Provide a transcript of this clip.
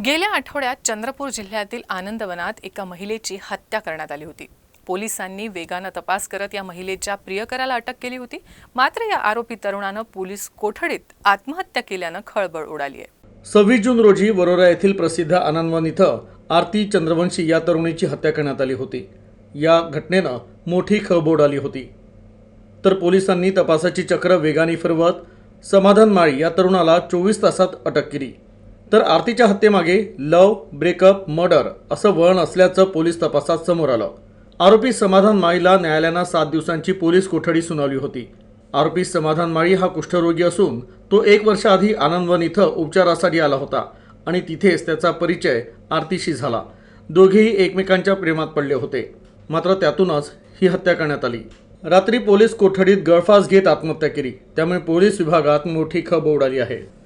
गेल्या आठवड्यात चंद्रपूर जिल्ह्यातील आनंदवनात एका महिलेची हत्या करण्यात आली होती. पोलिसांनी वेगानं तपास करत या महिलेच्या प्रियकराला अटक केली होती. मात्र या आरोपी तरुणानं पोलीस कोठडीत आत्महत्या केल्यानं खळबळ उडाली आहे. सव्वीस जून रोजी वरोरा येथील प्रसिद्ध आनंदवन इथं आरती चंद्रवंशी या तरुणीची हत्या करण्यात आली होती. या घटनेनं मोठी खळबळ उडाली होती. तर पोलिसांनी तपासाची चक्र वेगाने फिरवत समाधान माळी या तरुणाला चोवीस तासात अटक केली. तर आरतीच्या हत्येमागे लव ब्रेकअप मर्डर असं वळण असल्याचं पोलीस तपासात समोर आलं. आरोपी समाधान माळीला न्यायालयानं सात दिवसांची पोलीस कोठडी सुनावली होती. आरोपी समाधान माळी हा कुष्ठरोगी असून तो एक वर्षाआधी आनंदवन इथं उपचारासाठी आला होता आणि तिथेच त्याचा परिचय आरतीशी झाला. दोघेही एकमेकांच्या प्रेमात पडले होते. मात्र त्यातूनच ही हत्या करण्यात आली. रात्री पोलीस कोठडीत गळफास घेत आत्महत्या केली. त्यामुळे पोलीस विभागात मोठी खब उडाली आहे.